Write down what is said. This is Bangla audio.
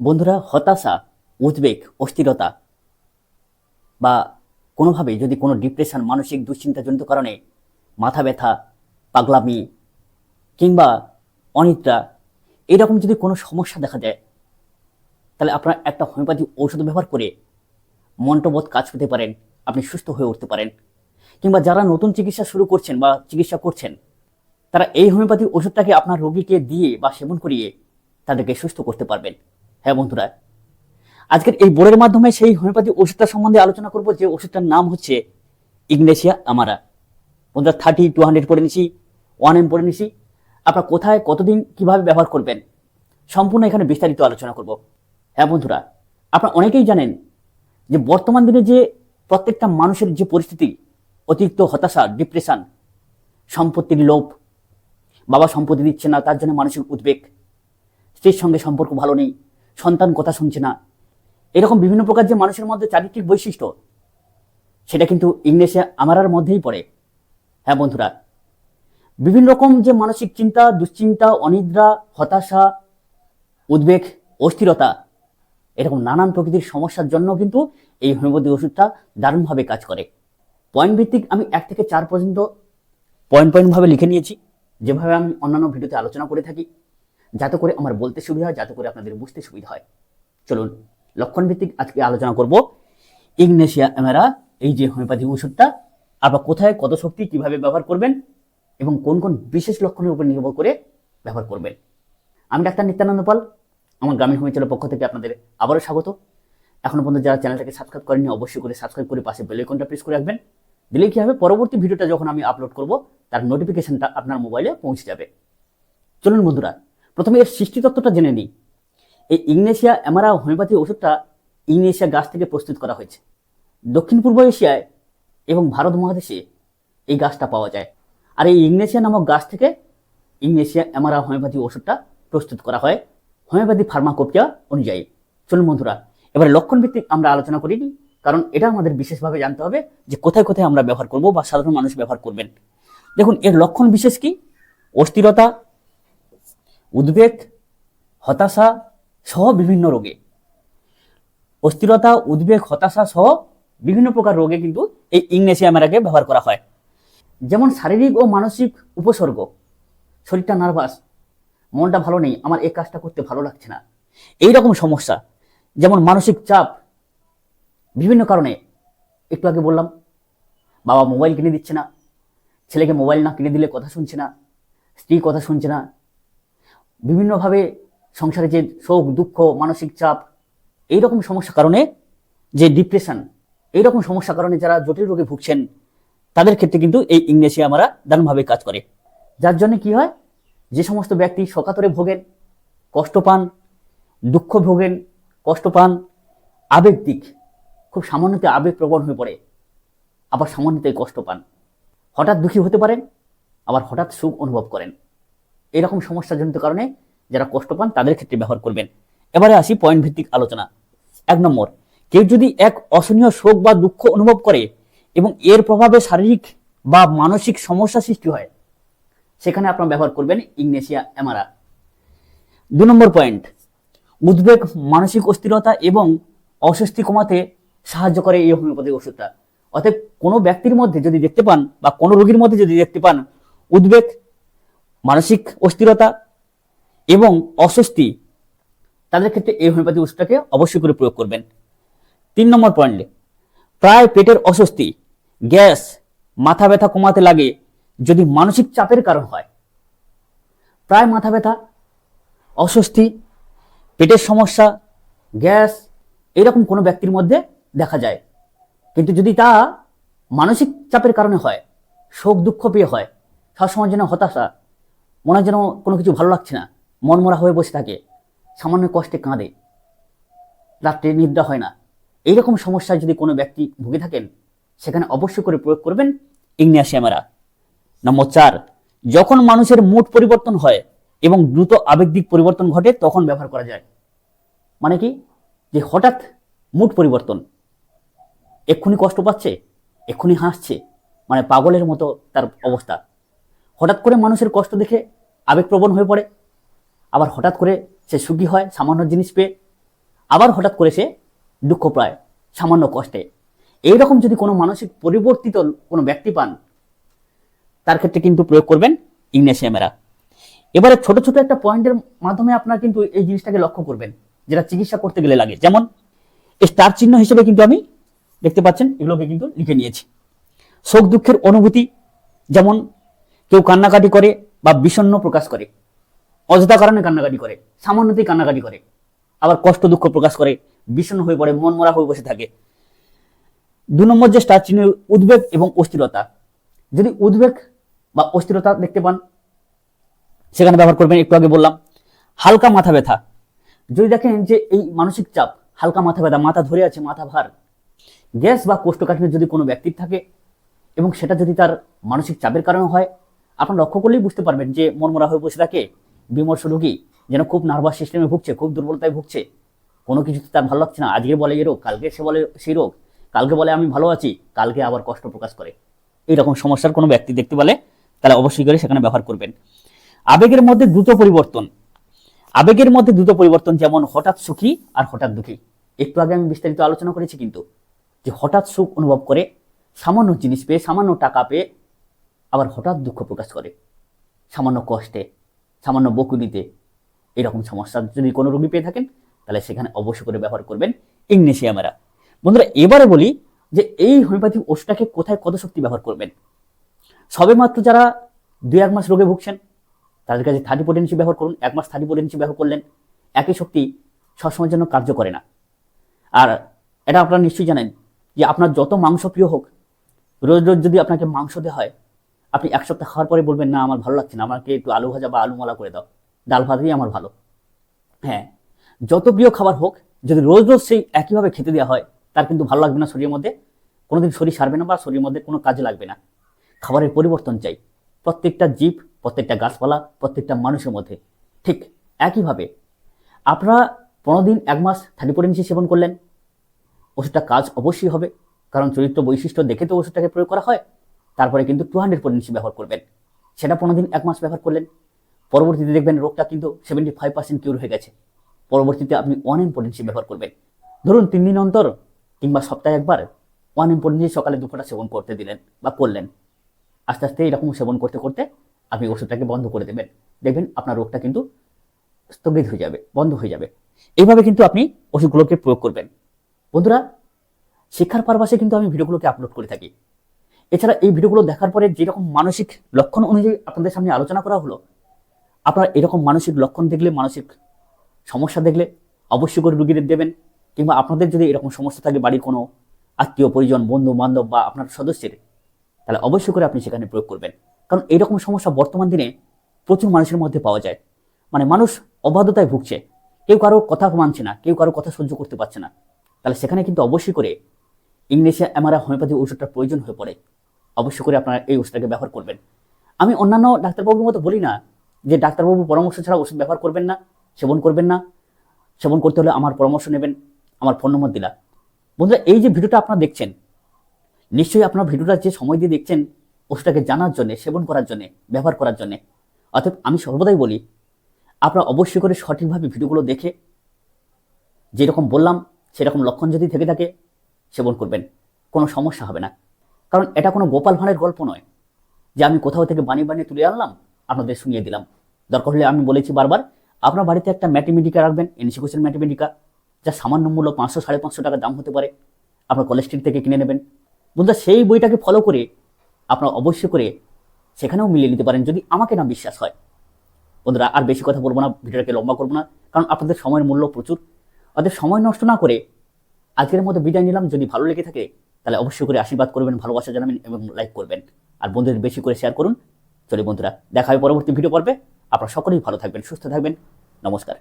বন্ধুরা, হতাশা, উদ্বেগ, অস্থিরতা বা কোনোভাবে যদি কোনো ডিপ্রেশন মানসিক দুশ্চিন্তাজনিত কারণে মাথা ব্যথা, পাগলামি কিংবা অনিদ্রা, এরকম যদি কোনো সমস্যা দেখা যায় তাহলে আপনার একটা হোমিওপ্যাথি ঔষধ ব্যবহার করে মন্টবোধ কাজ পেতে পারেন, আপনি সুস্থ হয়ে উঠতে পারেন। কিংবা যারা নতুন চিকিৎসা শুরু করছেন বা চিকিৎসা করছেন, তারা এই হোমিওপ্যাথি ওষুধটাকে আপনার রোগীকে দিয়ে বা সেবন করিয়ে তাদেরকে সুস্থ করতে পারবেন। হ্যাঁ বন্ধুরা, আজকের এই বোর্ডের মাধ্যমে সেই হোমিওপ্যাথি ওষুধটা সম্বন্ধে আলোচনা করব যে ওষুধটার নাম হচ্ছে ইগনেশিয়া আমারা। বন্ধুরা থার্টি টু হান্ড্রেড পড়ে নিছি ওয়ান এম পড়ে নিছি। আপনারা কোথায়, কতদিন, কীভাবে ব্যবহার করবেন, সম্পূর্ণ এখানে বিস্তারিত আলোচনা করব। হ্যাঁ বন্ধুরা, আপনারা অনেকেই জানেন যে বর্তমান দিনে যে প্রত্যেকটা মানুষের যে পরিস্থিতি, অতিরিক্ত হতাশা ডিপ্রেশন সম্পত্তির লোভ, বাবা সম্পত্তি দিচ্ছে না, তার জন্য মানসিক উদ্বেগ, স্ত্রীর সঙ্গে সম্পর্ক ভালো নেই সন্তান কথা শুনছে না। এরকম বিভিন্ন প্রকার যে মানুষের মধ্যে চারিত্রিক বৈশিষ্ট্য, সেটা কিন্তু ইংলিশে আমারার মধ্যেই পড়ে। হ্যাঁ বন্ধুরা, বিভিন্ন রকম যে মানসিক চিন্তা, দুশ্চিন্তা, অনিদ্রা, হতাশা, উদ্বেগ, অস্থিরতা, এরকম নানান প্রকৃতির সমস্যার জন্য কিন্তু এই হোমিওপ্যাথি ওষুধটা দারুণভাবে কাজ করে। পয়েন্ট ভিত্তিক আমি এক থেকে চার পর্যন্ত পয়েন্ট পয়েন্টভাবে লিখে নিয়েছি। যেভাবে আমি অন্যান্য ভিডিওতে আলোচনা করে থাকি। যাতে করে আমার বলতে সুবিধা হয়, যাতে করে আপনাদের বুঝতে সুবিধা হয়। চলুন লক্ষণ ভিত্তিক আজকে আলোচনা করব। ইগনেশিয়া এমেরা এই যে হোমিওপ্যাথি ওষুধটা আবার কোথায় কত শক্তি কীভাবে ব্যবহার করবেন এবং কোন কোন বিশেষ লক্ষণের উপর নির্ভর করে ব্যবহার করবেন। আমি ডাক্তার নিত্যানন্দ পাল, আমার গ্রামীণ হোমিওপ্যাথির পক্ষ থেকে আপনাদের আবারও স্বাগত। এখনও পর্যন্ত যারা চ্যানেলটাকে সাবস্ক্রাইব করেননি, অবশ্যই করে সাবস্ক্রাইব করে পাশে বেল আইকনটা প্রেস করে রাখবেন। দিলে কি হবে, পরবর্তী ভিডিওটা যখন আমি আপলোড করব, তার নোটিফিকেশনটা আপনার মোবাইলে পৌঁছে যাবে। চলুন বন্ধুরা প্রথমে এর সৃষ্টিতত্ত্বটা জেনে নিই। এই ইগনেশিয়া অ্যামারা হোমিওপ্যাথি ওষুধটা ইগনেশিয়া গাছ থেকে প্রস্তুত করা হয়েছে। দক্ষিণ পূর্ব এশিয়ায় এবং ভারত মহাদেশে এই গাছটা পাওয়া যায়। আর এই ইগনেশিয়া নামক গাছ থেকে ইগনেশিয়া অ্যামারা হোমিওপ্যাথি ওষুধটা প্রস্তুত করা হয় হোমিওপ্যাথি ফার্মাকোপিয়া অনুযায়ী। চলুন বন্ধুরা, এবার লক্ষণ ভিত্তিক আমরা আলোচনা করিনি কারণ এটা আমাদের বিশেষভাবে জানতে হবে যে কোথায় কোথায় আমরা ব্যবহার করব বা সাধারণ মানুষ ব্যবহার করবেন। দেখুন, এর লক্ষণ বিশেষ কি? অস্থিরতা উদ্বেগ, হতাশা সহ বিভিন্ন রোগে। অস্থিরতা, উদ্বেগ, হতাশা সহ বিভিন্ন প্রকার রোগে কিন্তু এই ইংনেশিয়া ম্যারাকে ব্যবহার করা হয়। যেমন শারীরিক ও মানসিক উপসর্গ। শরীরটা নার্ভাস, মনটা ভালো নেই, আমার এই কাজটা করতে ভালো লাগছে না। এই রকম সমস্যা, যেমন মানসিক চাপ, বিভিন্ন কারণে, একটু আগে বললাম, বাবা মোবাইল কিনে দিচ্ছে না, ছেলেকে মোবাইল না কিনে দিলে কথা শুনছে না, স্ত্রী কথা শুনছে না বিভিন্নভাবে সংসারে যে শোক, দুঃখ, মানসিক চাপ এই রকম সমস্যার কারণে যে ডিপ্রেশন এইরকম সমস্যার কারণে যারা জটিল রোগে ভুগছেন, তাদের ক্ষেত্রে কিন্তু এই ইংরেজিয়া আমরা দারুণভাবে কাজ করে। যার জন্য কি হয়? যে সমস্ত ব্যক্তি সকাতরে ভোগেন, কষ্ট পান, দুঃখ ভোগেন, কষ্ট পান, আবেগ দিক, খুব সামান্যতে আবেগ প্রবণ হয়ে পড়ে, আবার সামান্যতে কষ্ট পান। হঠাৎ দুঃখী হতে পারেন, আবার হঠাৎ সুখ অনুভব করেন। এরকম সমস্যাজনিত কারণে যারা কষ্ট পান তাদের ক্ষেত্রে ব্যবহার করবেন। এবারে আসি পয়েন্ট ভিত্তিক আলোচনা। এক নম্বর, কেউ যদি এক অসহনীয় শোক বা দুঃখ অনুভব করে এবং এর প্রভাবে শারীরিক বা মানসিক সমস্যা সৃষ্টি হয়, সেখানে আপনারা ব্যবহার করবেন ইগনেশিয়া এমারা দু নম্বর পয়েন্ট উদ্বেগ, মানসিক অস্থিরতা এবং অস্বস্তি কমাতে সাহায্য করে এই হোমিওপ্যাথি ওষুধটা। অতএব কোনো ব্যক্তির মধ্যে যদি দেখতে পান বা কোনো রোগীর মধ্যে যদি দেখতে পান, উদ্বেগ মানসিক অস্থিরতা এবং অস্বস্তি, তাদের ক্ষেত্রে এই হোমিওপ্যাথি ওষুধটাকে অবশ্যই করে প্রয়োগ করবেন। তিন নম্বর পয়েন্টে প্রায় পেটের অস্বস্তি, গ্যাস, মাথা ব্যথা কমাতে লাগে যদি মানসিক চাপের কারণ হয়। প্রায় মাথা ব্যথা, অস্বস্তি, পেটের সমস্যা, গ্যাস, এরকম কোনো ব্যক্তির মধ্যে দেখা যায়। কিন্তু যদি তা মানসিক চাপের কারণে হয়, শোক দুঃখ পেয়ে হয়, সবসময় যেন হতাশা মনে হয় যেন কোনো কিছু ভালো লাগছে না। মনমরা হয়ে বসে থাকে। সামান্য কষ্টে কাঁদে। রাত্রে নিদ্রা হয় না। এইরকম সমস্যায় যদি কোনো ব্যক্তি ভুগে থাকেন, সেখানে অবশ্যই করে প্রয়োগ করবেন ইগনিয়াসিয়ামেরা নম্বর চার, যখন মানুষের মুড পরিবর্তন হয় এবং দ্রুত আবেগিক পরিবর্তন ঘটে, তখন ব্যবহার করা যায়। মানে কি? যে হঠাৎ মুড পরিবর্তন। এক্ষুনি কষ্ট পাচ্ছে, এক্ষুনি হাসছে। মানে পাগলের মতো তার অবস্থা। হঠাৎ করে মানুষের কষ্ট দেখে আবেগপ্রবণ হয়ে পড়ে। আবার হঠাৎ করে সে সুখী হয়, সামান্য জিনিস পেয়ে। আবার হঠাৎ করে সে দুঃখ প্রায় সামান্য কষ্টে। এইরকম যদি কোনো মানসিক পরিবর্তিত কোনো ব্যক্তি পান, তার ক্ষেত্রে কিন্তু প্রয়োগ করবেন ইগনেশিয়ামেরা এবারে ছোট ছোট একটা পয়েন্টের মাধ্যমে আপনার কিন্তু এই জিনিসটাকে লক্ষ্য করবেন, যেটা চিকিৎসা করতে গেলে লাগে। যেমন স্টার চিহ্ন হিসেবে কিন্তু আমি দেখতে পাচ্ছেন, এগুলোকে কিন্তু লিখে নিয়েছি। শোক দুঃখের অনুভূতি, যেমন কেউ কান্নাকাটি করে বা বিষণ্ণ প্রকাশ করে, অযথা কারণে কান্নাকাটি করে, সামান্যতেই কান্নাকাটি করে, আবার কষ্ট দুঃখ প্রকাশ করে, বিষণ্ণ হয়ে পড়ে মন মরা হয়ে বসে থাকে। দু নম্বর যে স্টার চিহ্ন উদ্বেগ এবং অস্থিরতা, যদি উদ্বেগ বা অস্থিরতা দেখতে পান, সেখানে ব্যবহার করবেন, একটু আগে বললাম, হালকা মাথা ব্যথা। যদি দেখেন যে এই মানসিক চাপ, হালকা মাথা ব্যথা, মাথা ধরে আছে, মাথা ভার, গ্যাস বা কোষ্ঠকাঠিন্য যদি কোনো ব্যক্তির থাকে এবং সেটা যদি তার মানসিক চাপের কারণে হয় আপনার লক্ষ্য করলেই বুঝতে পারবেন যে মনমরা হয়ে বসে থাকে, বিমর্ষ রোগী যেন খুব নার্ভাস সিস্টেমে ভুগছে, খুব দুর্বলতায় ভুগছে। কোনো কিছু তার ভালো লাগছে না। আজকে বলে এই রোগ, কালকে সে বলে সেই রোগ, কালকে বলে আমি ভালো আছি, কালকে আবার কষ্ট প্রকাশ করে। এইরকম সমস্যার কোনো ব্যক্তি দেখতে পেলে তাহলে অবশ্যই করে সেখানে ব্যবহার করবেন। আবেগের মধ্যে দ্রুত পরিবর্তন। আবেগের মধ্যে দ্রুত পরিবর্তন যেমন হঠাৎ সুখী আর হঠাৎ দুঃখী। একটু আগে আমি বিস্তারিত আলোচনা করেছি কিন্তু, যে হঠাৎ সুখ অনুভব করে সামান্য জিনিস পেয়ে, সামান্য টাকা পেয়ে আবার হঠাৎ দুঃখ প্রকাশ করে। সামান্য কষ্টে, সামান্য বকুনিতে এরকম সমস্যা যদি কোনো রোগী পেয়ে থাকেন, তাহলে সেখানে অবশ্যই করে ব্যবহার করবেন ইগনেশিয়ামেরা বন্ধুরা, এবারে বলি যে এই হোমিওপ্যাথিক ওষুধটাকে কোথায় কত শক্তি ব্যবহার করবেন? সবে মাত্র যারা দুই এক মাস রোগে ভুগছেন, তাদের কাছে থার্টি পোটেন্সি ব্যবহার করুন, এক মাস থার্টি পোটেন্সি ব্যবহার করলেন, একই শক্তি সবসময়ের জন্য কার্য করে না। আর এটা আপনারা নিশ্চয়ই জানেন যে আপনার যত মাংস প্রিয় হোক, রোজ রোজ যদি আপনাকে মাংস দেওয়া হয় আপনি এক সপ্তাহ খাওয়ার পরে বলবেন, না, আমার ভালো লাগছে না, আমাকে একটু আলু ভাজা বা আলু মালা করে দাও। ডাল ভাতই আমার ভালো। হ্যাঁ যত প্রিয় খাবার হোক, যদি রোজ রোজ সেই একইভাবে খেতে দেওয়া হয়, তার কিন্তু ভালো লাগবে না শরীরের মধ্যে। কোনোদিন শরীর সারবে না বা শরীরের মধ্যে কোনো কাজে লাগবে না। খাবারের পরিবর্তন চাই। প্রত্যেকটা জীব, প্রত্যেকটা গাছপালা, প্রত্যেকটা মানুষের মধ্যে। ঠিক একইভাবে, আপনারা পনেরো দিন এক মাস থার্টি পোটেন্সি সেবন করলেন। ওষুধটা কাজ অবশ্যই হবে। কারণ চরিত্র বৈশিষ্ট্য দেখে তো ওষুধটাকে প্রয়োগ করা হয়। তারপরে কিন্তু টু হান্ড্রেড পোটেন্সি ব্যবহার করবেন। সেটা পনেরো দিন, এক মাস ব্যবহার করলেন। পরবর্তীতে দেখবেন রোগটা কিন্তু সেভেন্টি ফাইভ পার্সেন্ট কিউর হয়ে গেছে। পরবর্তীতে আপনি ওয়ান এম পোটেন্সি ব্যবহার করবেন। ধরুন তিন দিন অন্তর কিংবা সপ্তাহে একবার ওয়ান এম পোটেন্সি সকালে দুপুরটা সেবন করতে দিলেন বা করলেন। আস্তে আস্তে এরকম সেবন করতে করতে আপনি ওষুধটাকে বন্ধ করে দেবেন। দেখবেন আপনার রোগটা কিন্তু স্থগিত হয়ে যাবে, বন্ধ হয়ে যাবে। এইভাবে কিন্তু আপনি ওষুধগুলোকে প্রয়োগ করবেন। বন্ধুরা, শিক্ষার পারপাসে কিন্তু আমি ভিডিওগুলোকে আপলোড করে থাকি। এছাড়া এই ভিডিওগুলো দেখার পরে যেরকম মানসিক লক্ষণ অনুযায়ী আপনাদের সামনে আলোচনা করা হলো, আপনারা এরকম মানসিক লক্ষণ দেখলে, মানসিক সমস্যা দেখলে অবশ্যই করে রুগীদের দেবেন, কিংবা আপনাদের যদি এরকম সমস্যা থাকে বাড়ির কোনো আত্মীয়, পরিজন, বন্ধু, বান্ধব বা আপনার সদস্যের, তাহলে অবশ্যই করে আপনি সেখানে প্রয়োগ করবেন। কারণ এরকম সমস্যা বর্তমান দিনে প্রচুর মানুষের মধ্যে পাওয়া যায়। মানে মানুষ অবাধ্যতায় ভুগছে। কেউ কারও কথা মানছে না, কেউ কারও কথা সহ্য করতে পারছে না। তাহলে সেখানে কিন্তু অবশ্যই করে ইংলিশে এমআরআই, হোমিওপ্যাথি ওষুধটার প্রয়োজন হয়ে পড়ে। অবশ্যই করে আপনারা এই ওষুধটাকে ব্যবহার করবেন। আমি অন্যান্য ডাক্তারবাবুর মতো বলি না যে ডাক্তারবাবু পরামর্শ ছাড়া ওষুধ ব্যবহার করবেন না, সেবন করবেন না। সেবন করতে হলে আমার পরামর্শ নেবেন, আমার ফোন নম্বর দিলা বন্ধুরা, এই যে ভিডিওটা আপনারা দেখছেন, নিশ্চয়ই আপনার ভিডিওটা যে সময় দিয়ে দেখছেন, ওষুধটাকে জানার জন্য, সেবন করার জন্য, ব্যবহার করার জন্য। অর্থাৎ আমি সর্বদাই বলি, আপনারা অবশ্যই করে সঠিকভাবে ভিডিওগুলো দেখে, যেরকম বললাম, সেরকম লক্ষণ যদি থেকে থাকে, সেবন করবেন। কোনো সমস্যা হবে না। কারণ এটা কোনো গোপাল ভাঁড়ের গল্প নয় যে আমি কোথাও থেকে বানিয়ে বানিয়ে তুলে আনলাম, আপনাদের শুনিয়ে দিলাম। দরকার হলে আমি বলেছি বারবার, আপনার বাড়িতে একটা ম্যাটিমেডিকা রাখবেন এনসিকোসের ম্যাটিমেডিকা যা সামান্য মূল্য পাঁচশো, সাড়ে পাঁচশো টাকা দাম হতে পারে। আপনার কলেজ স্ট্রিট থেকে কিনে নেবেন। বন্ধুরা, সেই বইটাকে ফলো করে আপনারা অবশ্যই করে সেখানেও মিলিয়ে নিতে পারেন যদি আমাকে না বিশ্বাস হয়। বন্ধুরা, আর বেশি কথা বলব না, ভিডিওটাকে লম্বা করব না, কারণ আপনাদের সময়ের মূল্য প্রচুর। ওদের সময় নষ্ট না করে আজকের মধ্যে বিদায় নিলাম। যদি ভালো লেগে থাকে তাহলে অবশ্যই করে আশীর্বাদ করবেন, ভালোবাসা জানাবেন এবং লাইক করবেন। আর বন্ধুদের বেশি করে শেয়ার করুন। চলে বন্ধুরা, দেখা হবে পরবর্তী ভিডিও পর্বে। আপনারা সকলেই ভালো থাকবেন, সুস্থ থাকবেন। নমস্কার।